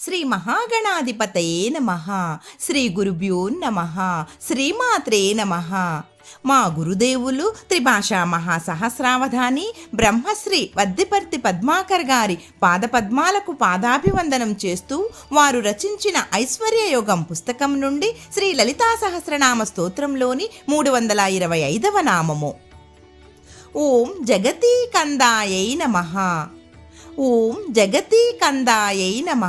శ్రీ మహాగణాధిపతయే నమ. శ్రీ గురుభ్యో నమ. శ్రీమాత్రే నమ. మా గురుదేవులు త్రిభాషా మహాసహస్రావధాని బ్రహ్మశ్రీ వద్దిపర్తి పద్మాకర్ గారి పాదపద్మాలకు పాదాభివందనం చేస్తూ వారు రచించిన ఐశ్వర్యయోగం పుస్తకం నుండి శ్రీ లలితా సహస్రనామ స్తోత్రంలోని మూడు వందల ఇరవై ఐదవ నామము. ఓం జగతీ కందాయై ఓం జగతీ కందాయై నమ.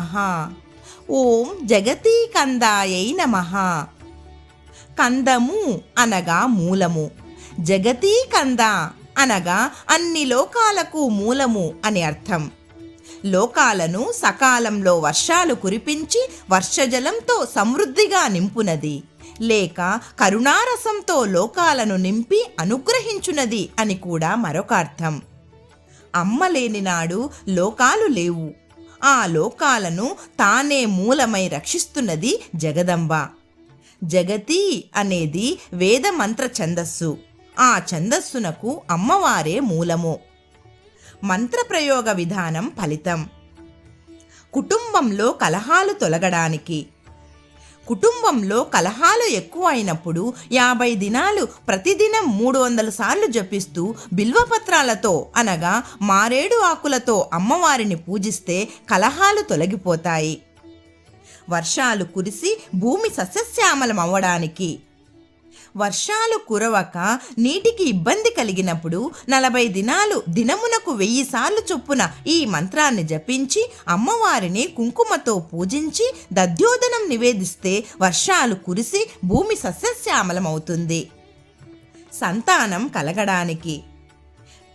ఓం జగతీ కందాయై నమ. కందము అనగా మూలము జగతీ కంద అనగా అన్ని లోకాలకు మూలము అని అర్థం. లోకాలను సకాలంలో వర్షాలు కురిపించి వర్షజలంతో సమృద్ధిగా నింపునది లేక కరుణారసంతో లోకాలను నింపి అనుగ్రహించునది అని కూడా మరొక అర్థం. అమ్మ లేని నాడు లోకాలు లేవు. ఆ లోకాలను తానే మూలమై రక్షిస్తున్నది జగదంబ. జగతి అనేది వేద మంత్ర ఛందస్సు. ఆ ఛందస్సునకు అమ్మవారే మూలము. మంత్రప్రయోగ విధానం ఫలితం. కుటుంబంలో కలహాలు తొలగడానికి కుటుంబంలో కలహాలు ఎక్కువ అయినప్పుడు యాభై దినాలు ప్రతిదినం మూడు వందల సార్లు జపిస్తూ బిల్వపత్రాలతో అనగా మారేడు ఆకులతో అమ్మవారిని పూజిస్తే కలహాలు తొలగిపోతాయి. వర్షాలు కురిసి భూమి సస్యశ్యామలం అవ్వడానికి వర్షాలు కురవక నీటికి ఇబ్బంది కలిగినప్పుడు నలభై దినాలు దినమునకు వెయ్యి సార్లు చొప్పున ఈ మంత్రాన్ని జపించి అమ్మవారిని కుంకుమతో పూజించి దద్యోధనం నివేదిస్తే వర్షాలు కురిసి భూమి సస్యశ్యామలమవుతుంది. సంతానం కలగడానికి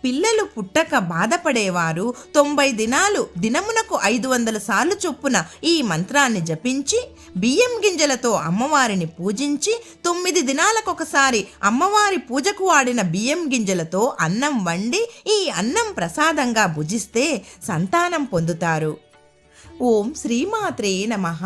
పిల్లలు పుట్టక బాధపడేవారు తొంభై దినాలు దినమునకు ఐదు వందల సార్లు చొప్పున ఈ మంత్రాన్ని జపించి బియ్యం గింజలతో అమ్మవారిని పూజించి తొమ్మిది దినాలకొకసారి అమ్మవారి పూజకు వాడిన బియ్యం గింజలతో అన్నం వండి ఈ అన్నం ప్రసాదంగా భుజిస్తే సంతానం పొందుతారు. ఓం శ్రీమాత్రే నమః.